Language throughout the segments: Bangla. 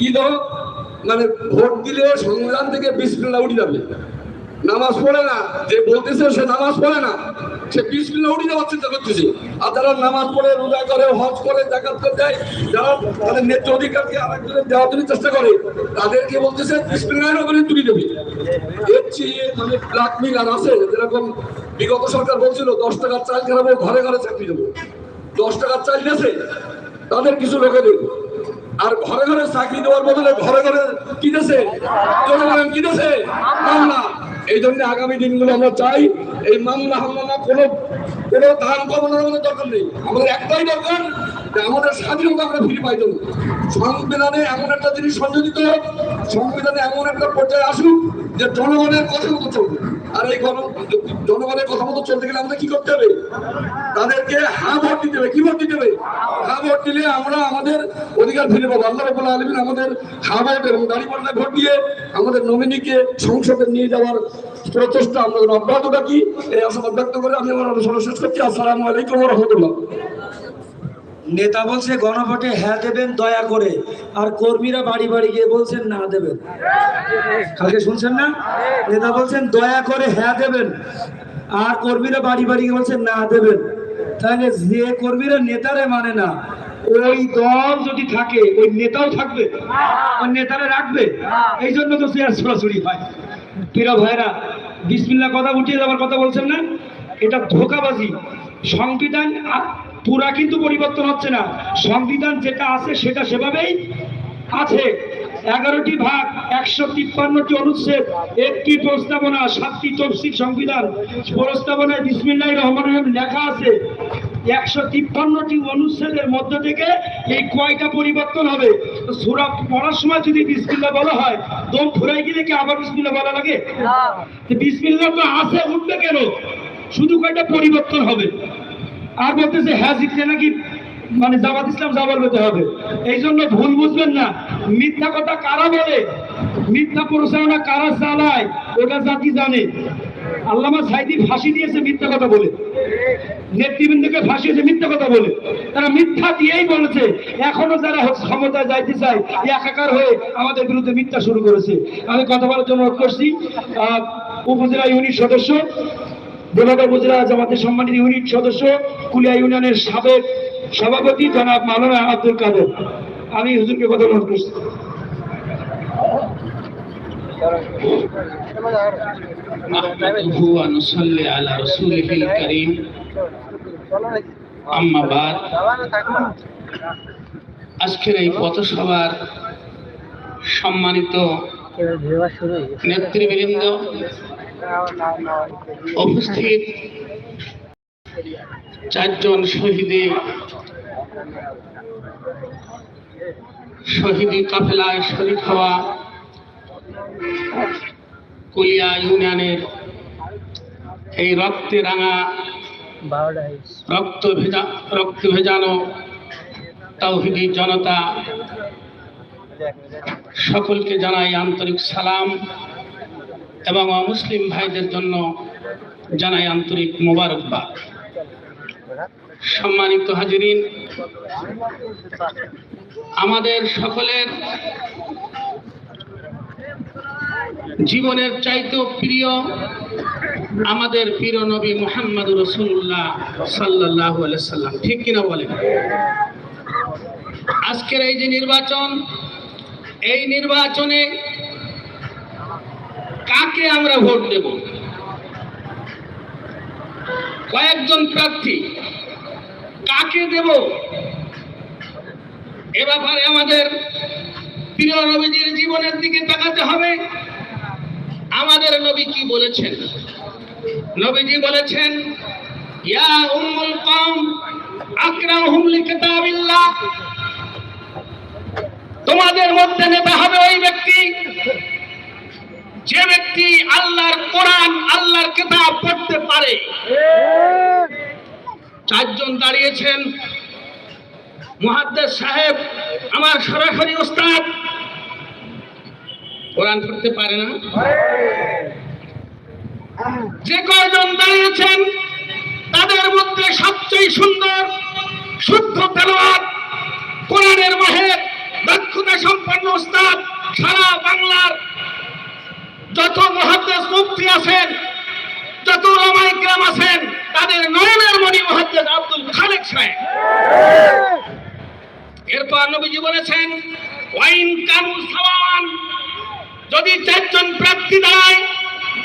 কি ধরো মানে ভোট দিলে সংবিধান থেকে বিসমিল্লাহ উঠে যাবে। নামাজ পড়ে না, যে বলতেছে সে নামাজ পড়ে না, সে বিসমিল্লাহ উঠে যাওয়ার চিন্তা করতেছে। আর যারা নামাজ পড়ে, রোজা করে, হজ করে জাকাত করে দেয় যারা তাদের ন্যায্য অধিকারকে আরেকজনের দেওয়ার জন্য চেষ্টা করে, তাদেরকে বলতেছে বিসমিল্লাহ করে তুলে দেবে। এর চেয়ে মানে ব্ল্যাকমেল আর আছে, যেরকম বিগত সরকার বলছিল, দশ টাকার চাল খারাপ ঘরে ঘরে চাকরি দেবো। দশ টাকার চাল দিয়েছে, তাদের কিছু লোকে লোকেদের আর ঘরে ঘরে চাকরি দেওয়ার বদলে ঘরে ঘরে কিনেছে জনগণ কি দেশে? মামলা। এই জন্য আগামী দিনগুলো আমরা চাই এই মামলা হামলা কোনো কোনো ধান কমানোর আমাদের দরকার নেই। আমাদের একটাই দরকার আমাদের স্বাধীনতা আমরা ফিরে পাই দেবো সংবিধানে এমন একটা জিনিস সংযোজিত হোক, সংবিধানে এমন একটা পর্যায়ে আসুক যে জনগণের কথা মতো চলবে। আর এই গণ জনগণের কথা মতো চলতে গেলে আমাদের কি করতে হবে? তাদেরকে হা ভোট দিতে হবে। কি ভোট দিতে হবে? হা ভোট দিলে আমরা আমাদের অধিকার ফিরে পাবো। আল্লাহ রবুল আলমিন আমাদের হা ভোট এবং দাড়ি পাল্লা ভোট দিয়ে আমাদের নমিনিকে সংসদে নিয়ে যাওয়ার প্রচেষ্টা আমরা অব্যাহত রাখি। এই আশাবাদ ব্যক্ত করে আমি আমার আলোচনা শেষ করছি। আসসালামু আলাইকুম রহমতুল্লাহ। নেতা বলছে, গণভোটে হ্যাঁ দেবেন, দয়া করে। আর কর্মীরা বাড়ি বাড়ি গিয়ে বলছেন, না দেবেন। কালকে শুনছেন না? নেতা বলছেন, দয়া করে হ্যাঁ দেবেন। আর কর্মীরা বাড়ি বাড়ি গিয়ে বলছেন, না দেবেন। তাহলে যে কর্মীরা নেতারে মানে না, ওই দল যদি থাকে, ওই নেতাও থাকবে, ওই নেতারা রাখবে। এই জন্য তো চেয়ার সরাসরি হয়। প্রিয় ভাইরা বিসমিল্লা কথা উঠিয়ে যাওয়ার কথা বলছেন না? এটা ধোকাবাজি। সংবিধান পুরা কিন্তু পরিবর্তন হচ্ছে না। সংবিধান যেটা আছে সেটা সেভাবেই আছে। এগারোটি ভাগ একশো তিপ্পান্নটি অনুচ্ছেদ একটি প্রস্তাবনা সাতটি তফসিল সংবিধান। প্রস্তাবনায় বিসমিল্লাহ রহমান রহিম লেখা আছে একশো তিপ্পান্নটি অনুচ্ছেদের মধ্য থেকে এই কয়টা পরিবর্তন হবে? সুরা পড়ার সময় যদি বিসমিল্লাহ বলা হয় দম ফুরাই গেলে কি আবার বিসমিল্লাহ বলা লাগে? তো বিসমিল্লাহ তো আছে উঠবে কেন? শুধু কয়টা পরিবর্তন হবে? আর বলতেছে হ্যাঁ জিতলে নাকি মানে জামাত ইসলাম জামার হতে হবে। এই জন্য ভুল বুঝবেন না। মিথ্যা কথা কারা বলে? মিথ্যা প্রচারণা কারা চালায়, ওটা জাতি জানে। আল্লামা সাইদি ফাঁসি দিয়েছে মিথ্যা কথা বলে। নেতৃবৃন্দকে ফাঁসিয়েছে মিথ্যা কথা বলে। তারা মিথ্যা দিয়েই বলেছে। এখনও যারা ক্ষমতায় যাইতে চায়, একাকার হয়ে আমাদের বিরুদ্ধে মিথ্যা শুরু করেছে। আমি কথা বলার জন্য করছি উপজেলা ইউনিট সদস্য দেবাদা উপজেলা জামাতের সম্মানিত ইউনিট সদস্য কুলিয়া ইউনিয়নের সাবেক সভাপতি জনাব মাওলানা আব্দুল কাদের আমি হুজুরকে কথা অনুরোধ করছি نحمده ونصلي على رسوله الكريم আম্মা বাদ আজকের এই পথসভার সম্মানিত নেতৃবৃন্দ উপস্থিত চারজন শহীদে শহীদি কাফেলায় শরীর হওয়া কুলিয়া ইউনিয়নের এই রক্তে রাঙা রক্ত ভেজা, রক্ত ভেজানো তৌহিদি জনতা সকলকে জানাই আন্তরিক সালাম। এবং অমুসলিম ভাইদের জন্য জানাই আন্তরিক মোবারকবাদ। সম্মানিত হাজিরিন, আমাদের সকলের জীবনের চাইতেও প্রিয় আমাদের প্রিয় নবী মোহাম্মদ রসুল্লাহ সাল্লাহ সাল্লাম। ঠিক কিনা বলেন? আজকের এই যে নির্বাচন, এই নির্বাচনে কাকে আমরা ভোট দেব? কয়েকজন প্রার্থী। কাকে দেব? এ ব্যাপারে আমাদের প্রিয় নবীজির জীবনের দিকে তাকাতে হবে। আমাদের নবী কি বলেছেন? নবীজি বলেছেন, ইয়া উম্মুল কওম, আকরামহুম লিকিতাবিল্লাহ। তোমাদের মধ্যে নেতা হবে ওই ব্যক্তি। যে ব্যক্তি আল্লাহর কোরআন, আল্লাহর কিতাব পড়তে পারে। চারজন দাঁড়িয়েছেন। মুহাদ্দিস সাহেব, আমার সরাসরি ওস্তাদ কোরআন পড়তে পারে না? যে কয়জন দাঁড়িয়েছেন, তাদের মধ্যে সবচেয়ে সুন্দর, শুদ্ধ তেলাওয়াত কোরআনের মাহের দক্ষতা সম্পন্ন যত মহাদেশ মুক্তি আছেন, যত রমাই গ্রাম আছেন, তাদের নয়নের মণি মহাদেশ আব্দুল খালেক সাহেব। এরপর নবীজি বলেছেন, ওয়াইন কানু সাওয়ান যদি চারজন প্রার্থী দাঁড়ায়,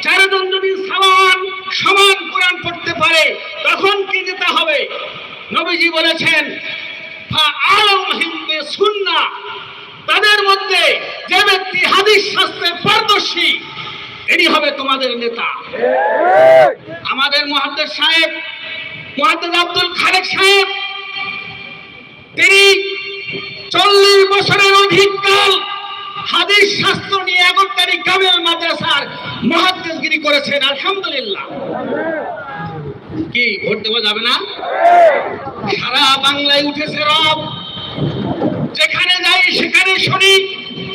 চারজন যদি সাওয়ান সমান কোরআন পড়তে পারে, তখন কি যেতে হবে? নবীজি বলেছেন সুন্না তাদের মধ্যে যে ব্যক্তি হাদিস শাস্ত্রে পারদর্শী এটি হবে তোমাদের নেতা। আমাদের মহাদ্দেশ সাহেব, মহাদ্দেশ আব্দুল খালেক সাহেব, তিনি চল্লিশ বছরের অধিক কাল হাদিস শাস্ত্র নিয়ে এগারোটারি কামেল মাদ্রাসার মহাদ্দেশগিরি করেছেন, আলহামদুলিল্লাহ। কি, ভোট দেওয়া যাবে না? সারা বাংলায় উঠেছে রব। যেখানে যাই সেখানে শুনি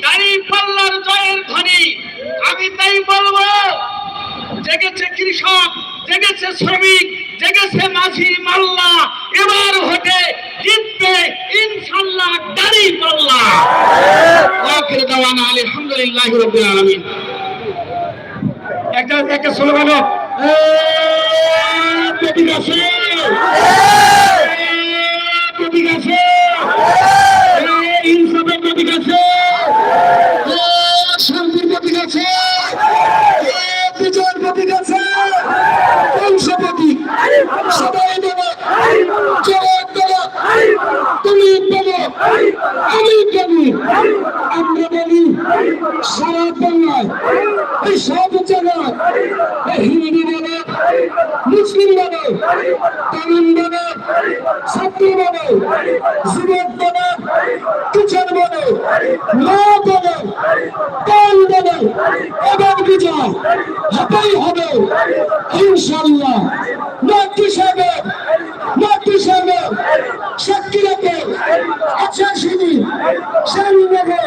দাড়ি পাল্লার জয়ের ধ্বনি। আমি তাই বলব, জেগেছে কৃষক, জেগেছে শ্রমিক, জেগেছে মাঝি মাল্লা, এবার ভোটে জিতবে ইনশাল্লাহ দাড়ি পাল্লা আখির দাওয়ানা, আলহামদুলিল্লাহি রাব্বিল আলামিন। একটা একটা স্লোগান হোক। প্রতীক আছে প্রতীক আছে ইনসাফের প্রতীক আছে শান্তির প্রতীক আছে বিজয়ের প্রতীক আছে বংশ প্রতীক সবাই বলো জবাব বলো তুমি বলো আমি বলি আমরা বলি সারা বাংলায় এই সব জায়গায় এই হিন্দু বলো মুসলিম বলো তামিল বলো ছাত্র বলো যুবক বলো কিচেন বলো মা বলো পাল বলো এবার বিজয়, হতেই হবে ইনশাল্লাহ নাকি সাহেব নাকি সাহেব সাক্ষী রেখে আচ্ছা শুনি সেই নেবে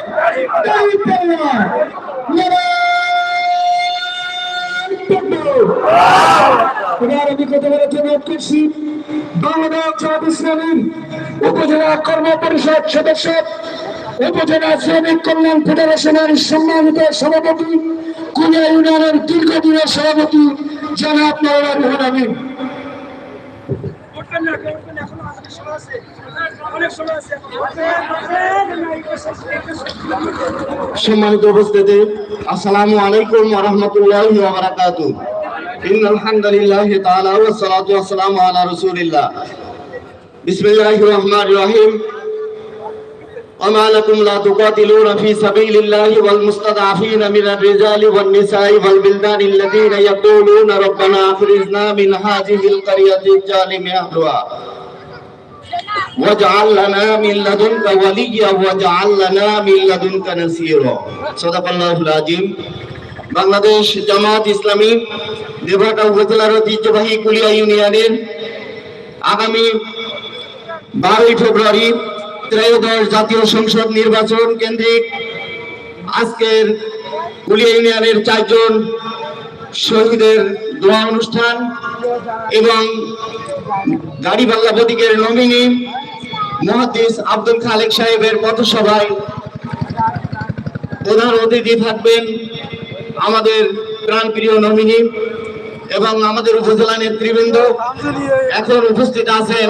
উপজেলা কর্ম পরিষদ সদস্য, উপজেলা শ্রমিক কল্যাণ ফেডারেশনের সম্মানিত সভাপতি কুলিয়া ইউনিয়নের দীর্ঘদিনের সভাপতি জনাব মৌলা রুহুল আমিন। সম্মানিত উপস্থিতি, আসসালামু আলাইকুম রাহমাতুল্লাহি إن الحمد لله تعالى والصلاة والسلام على رسول الله. بسم الله الرحمن الرحيم. وما لكم لا تقاتلون في سبيل الله والمستضعفين من الرجال والنساء والبلدان الذين يقولون ربنا أخرجنا من هذه القرية الظالم أهلها. واجعل لنا من لدنك وليا واجعل لنا من لدنك نصيرا. صدق الله العظيم. বাংলাদেশ জামাত ইসলামী দেবহাটা উপজেলার ঐতিহ্যবাহী কুলিয়া ইউনিয়নের আগামী বারোই ফেব্রুয়ারি ত্রয়োদশ জাতীয় সংসদ নির্বাচন কেন্দ্রিক আজকের কুলিয়া ইউনিয়নের চারজন শহীদের দোয়া অনুষ্ঠান এবং গাড়ি বাংলা প্রতীকের নমিনি মহাদিস আব্দুল খালেক সাহেবের পথসভায় প্রধান অতিথি থাকবেন আমাদের প্রাণপ্রিয় নমিনি এবং আমাদের উপজেলা নেতৃবৃন্দ এখন উপস্থিত আছেন।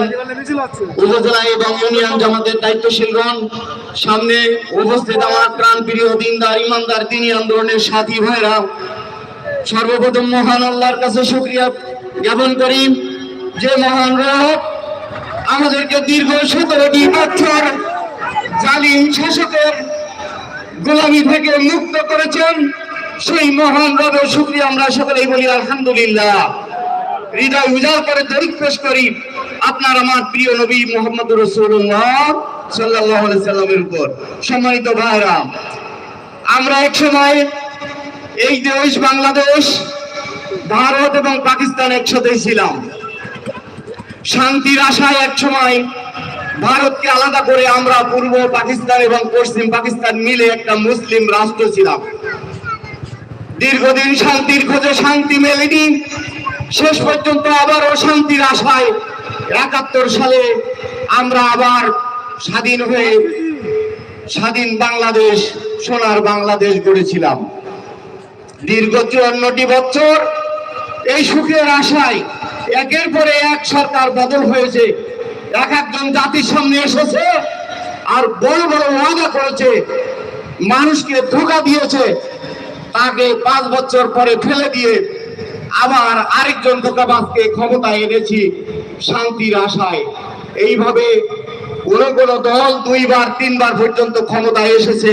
উপজেলা এবং ইউনিয়ন জামাতের দায়িত্বশীলগণ, সামনে উপস্থিত আমার প্রাণপ্রিয় দিনদার, ইমানদার তিনি আন্দোলনের সাথী ভাইরা, সর্বপ্রথম মহান আল্লাহর কাছে শুক্রিয়া জ্ঞাপন করি যে মহান রব আমাদেরকে দীর্ঘ সতেরোটি বছর জালিম শাসকের গোলামি থেকে মুক্ত করেছেন। সেই মহান রবের শুক্রিয়া আমরা সকলেই বলি, আলহামদুলিল্লাহ। হৃদয় উজাড় করে দরিক পেশ করি আপনার আমার প্রিয় নবী মোহাম্মদ রসুল্লাহ সাল্লাহ সাল্লামের উপর। সম্মানিত ভাইরা আমরা এক সময় এই দেশ বাংলাদেশ, ভারত এবং পাকিস্তান একসাথে ছিলাম। শান্তির আশায় এক সময় ভারতকে আলাদা করে আমরা পূর্ব পাকিস্তান এবং পশ্চিম পাকিস্তান মিলে একটা মুসলিম রাষ্ট্র ছিলাম। দীর্ঘদিন শান্তির খোঁজে শান্তি মেলেনি। শেষ পর্যন্ত আবারও শান্তির আশায় একাত্তর সালে আমরা আবার স্বাধীন হয়ে স্বাধীন বাংলাদেশ, সোনার বাংলাদেশ গড়েছিলাম। দীর্ঘ চুয়ান্নটি বছর এই সুখের আশায় একের পরে এক সরকার বদল হয়েছে। এক একজন জাতির সামনে এসেছে আর বড় বড় ওয়াদা করেছে। মানুষকে ধোকা দিয়েছে। তাকে পাঁচ বছর পরে ফেলে দিয়ে আবার আরেকজন ধোকাবাজকে ক্ষমতায় এনেছি শান্তির আশায়। এইভাবে কোন কোন দল দুইবার, তিনবার পর্যন্ত ক্ষমতায় এসেছে।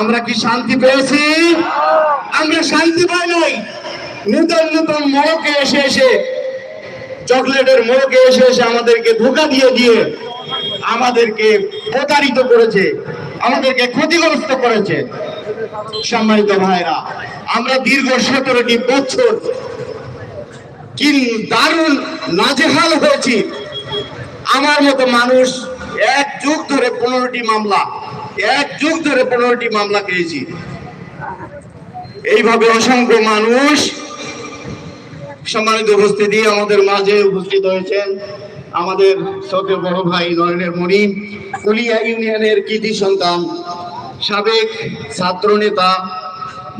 আমরা কি শান্তি পেয়েছি? আমরা শান্তি পাই নাই। নূতন নূতন মোড়কে এসে এসে, চকলেটের মোড়কে এসে এসে আমাদেরকে ধোকা দিয়ে দিয়ে আমাদেরকে প্রতারিত করেছে, আমাদেরকে ক্ষতিগ্রস্ত করেছে। সম্মানিত ভাইরা, আমরা দীর্ঘ সতেরোটি বছর কি দারুণ নাজেহাল হয়েছি। আমার মতো মানুষ এক যুগ ধরে পনেরোটি মামলা, এক যুগ ধরে পনেরোটি মামলা খেয়েছি। এইভাবে অসংখ্য মানুষ সম্মানিত উপস্থিতি আমাদের মাঝে উপস্থিত হয়েছেন আমাদের ছোট বড় ভাই নয়নের মণি কুলিয়া ইউনিয়নের কৃতি সন্তান সাবেক ছাত্র নেতা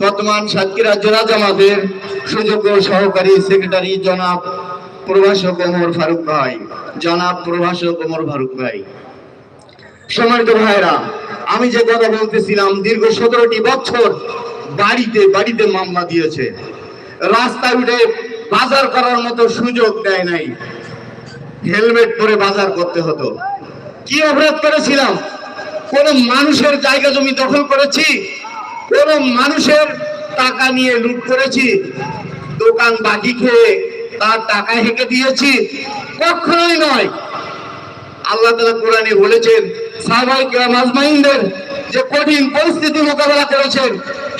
বর্তমান সাতক্ষীরা জেলা জামাতের সুযোগ্য সহকারী সেক্রেটারি জনাব প্রভাষক ওমর ফারুক ভাই। জনাব প্রভাষক ওমর ফারুক ভাই। সম্মানিত ভাইরা আমি যে কথা বলতেছিলাম, দীর্ঘ সতেরোটি বছর বাড়িতে বাড়িতে মামলা দিয়েছে। রাস্তায় উঠে বাজার করার মতো সুযোগ দেয় নাই। হেলমেট পরে বাজার করতে হতো। কি অপরাধ করেছিলাম? কোন মানুষের জায়গা জমি দখল করেছি, কোন মানুষের টাকা নিয়ে লুট করেছি, দোকান বাকি খেয়ে তার টাকা হেঁকে দিয়েছি, কখনোই নয়। আল্লাহ তালা কোরআনে বলেছেন সাহাবাই কিরাম যে কঠিন পরিস্থিতি মোকাবেলা করেছেন,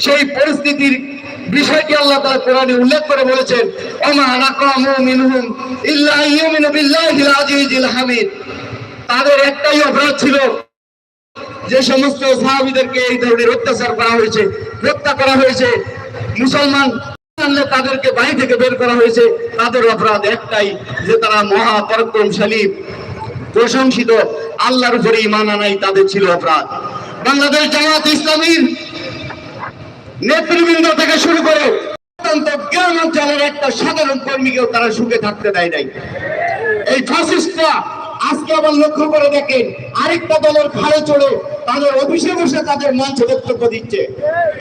সেই পরিস্থিতির বিষয়টি আল্লাহ তালা কোরআনে উল্লেখ করে বলেছেন তাদের একটাই অপরাধ ছিল যে সমস্ত সাহাবীদেরকে এই ধরনের অত্যাচার করা হয়েছে, হত্যা করা হয়েছে, মুসলমান তাদেরকে বাড়ি থেকে বের করা হয়েছে, তাদের অপরাধ একটাই যে তারা মহা পরাক্রমশালী, প্রশংসিত, আল্লাহর উপরে ইমান আনাই তাদের ছিল অপরাধ। বাংলাদেশ জামাত ইসলামীর নেতৃবৃন্দ থেকে শুরু করে অত্যন্ত জ্ঞান অঞ্চলের একটা সাধারণ কর্মীকেও তারা সুখে থাকতে দেয় নাই। এই ফাসিস্টরা আজকে আবার লক্ষ্য করে দেখেন, আরেকটা দলের ঘাড়ে চড়ে তাদের অফিসে বসে তাদের মঞ্চে বক্তব্য দিচ্ছে।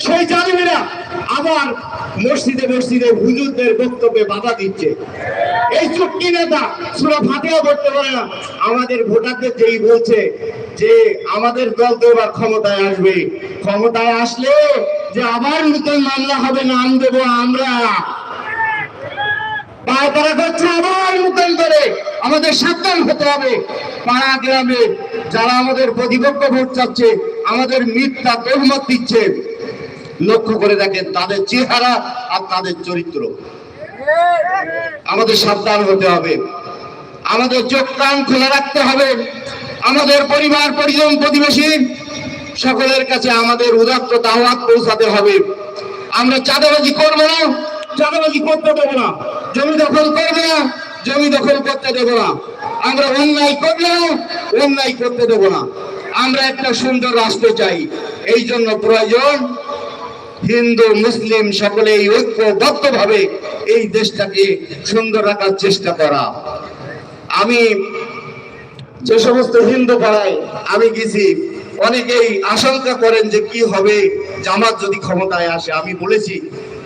সেই জালিমেরা আবার মসজিদে মসজিদে হুজুরদের বক্তব্যে বাধা দিচ্ছে। এই চুক্তি নেতা সুরা ফাতেও করতে পারে না। আমাদের ভোটারদের যেই বলছে যে আমাদের দল তো এবার ক্ষমতায় আসবে। ক্ষমতায় আসলে যে আবার নতুন মামলা হবে নাম দেবো আমরা। করছে আবার নতুন করে। আমাদের সাবধান হতে হবে। পাড়া গ্রামে যারা আমাদের প্রতিপক্ষ ভোট চাচ্ছে, আমাদের মিথ্যা তহমত দিচ্ছে, লক্ষ্য করে দেখেন তাদের চেহারা আর তাদের চরিত্র। আমাদের সাবধান হতে হবে। আমাদের চোখ কান খোলা রাখতে হবে। আমাদের পরিবার, পরিজন, প্রতিবেশী সকলের কাছে আমাদের উদাত্ত দাওয়াত পৌঁছাতে হবে। আমরা চাঁদাবাজি করব না, চাঁদাবাজি করতে দেবো না। জমি দখল করবে না। জমি দখল করতে দেবো না। আমরা অন্যায় করলে অন্যায় করতে দেবো না। আমরা একটা সুন্দর রাষ্ট্র চাই। এই জন্য প্রয়োজন হিন্দু, মুসলিম সকলে সকলেই ঐক্যবদ্ধভাবে এই দেশটাকে সুন্দর রাখার চেষ্টা করা। আমি যে সমস্ত হিন্দু পাড়ায় আমি গেছি, অনেকেই আশঙ্কা করেন যে কি হবে, জামাত যদি ক্ষমতায় আসে, আমি বলেছি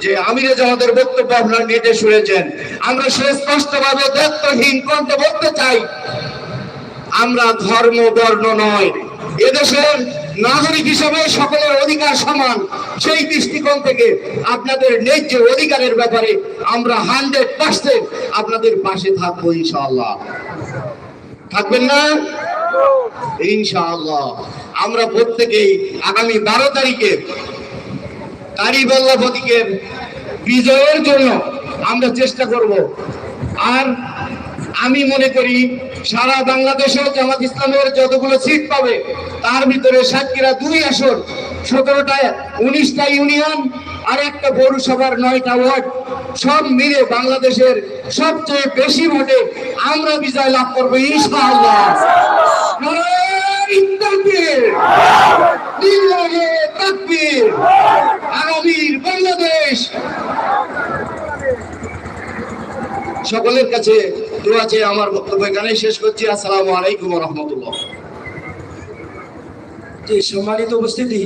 যে আমিরে জামাতের বক্তব্য আপনারা নেটে শুনেছেন। আমরা সুস্পষ্টভাবে দত্তহীন কণ্ঠে বলতে চাই, আমরা ধর্ম বর্ণ নয়। এদেশের নাগরিক হিসাবে সকলের অধিকার সমান। সেই দৃষ্টিকোণ থেকে আপনাদের ন্যায্য অধিকারের ব্যাপারে আমরা হান্ড্রেড পার্সেন্ট আপনাদের পাশে থাকব ইনশাআল্লাহ। থাকবেন না? ইনশাআল্লাহ। আমরা প্রত্যেকেই আগামী বারো তারিখে কারিবল্লা প্রতীকের বিজয়ের জন্য আমরা চেষ্টা করব। আর আমি মনে করি সারা বাংলাদেশেও জামাত ইসলামের যতগুলো সিট পাবে, তার ভিতরে সাতক্ষীরা দুই আসন, সতেরোটা উনিশটা ইউনিয়ন আর একটা পৌরসভার নয়টা ওয়ার্ড, সব মিলে বাংলাদেশের সবচেয়ে বেশি ভোটে আমরা বিজয় লাভ করব তাকবীর! আগামীর বাংলাদেশ। সকলের কাছে দোয়া চেয়ে আমার বক্তব্য এখানেই শেষ করছি। আসসালামু আলাইকুম রহমতুল্লাহ। যে সম্মানিত উপস্থিতি,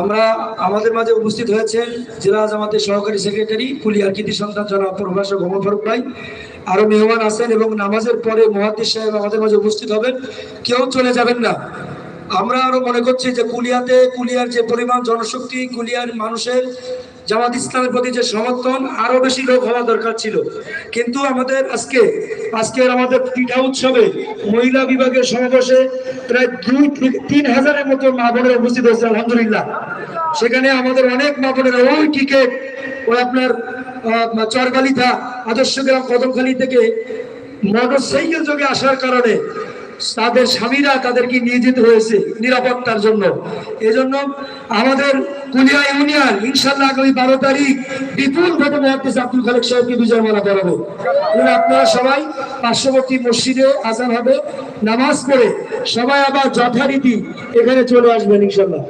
আমরা আমাদের মাঝে উপস্থিত হয়েছেন জেলা জামাতের সহকারী সেক্রেটারি কুলিয়ার কৃতি সন্তান জনাব প্রভাষক মোহাম্মদ ফারুক ভাই। আরও মেহমান আছেন এবং নামাজের পরে মহাদিস সাহেব আমাদের মাঝে উপস্থিত হবেন। কেউ চলে যাবেন না। আমরা আরও মনে করছি যে কুলিয়াতে কুলিয়ার যে পরিমাণ জনশক্তি কুলিয়ার মানুষের জামাত ইসলামের প্রতি যে সমর্থন আরও বেশি লোক হওয়া দরকার ছিল। কিন্তু আমাদের আজকে আজকের আমাদের পিঠা উৎসবে মহিলা বিভাগের সমাবেশে প্রায় দুই তিন হাজারের মতো মা বোনেরা উপস্থিত হয়েছে আলহামদুলিল্লাহ। সেখানে আমাদের অনেক মা বোনেরা ওই টিকিট ওই আপনার আহ, চরগালিথা আদর্শ গ্রাম কদমখালি থেকে মোটর সাইকেল যোগে আসার কারণে তাদের স্বামীরা তাদেরকে নিয়ে যেতে হয়েছে নিরাপত্তার জন্য। এজন্য আমাদের কুলিয়া ইউনিয়ন ইনশাল্লাহ আগামী বারো তারিখ বিপুল ভোটে মহাদিস আব্দুল খালেক সাহেবকে বিজয় মালা এবং আপনারা সবাই পার্শ্ববর্তী মসজিদে আজান হবে, নামাজ পড়ে সবাই আবার যথারীতি এখানে চলে আসবেন ইনশাল্লাহ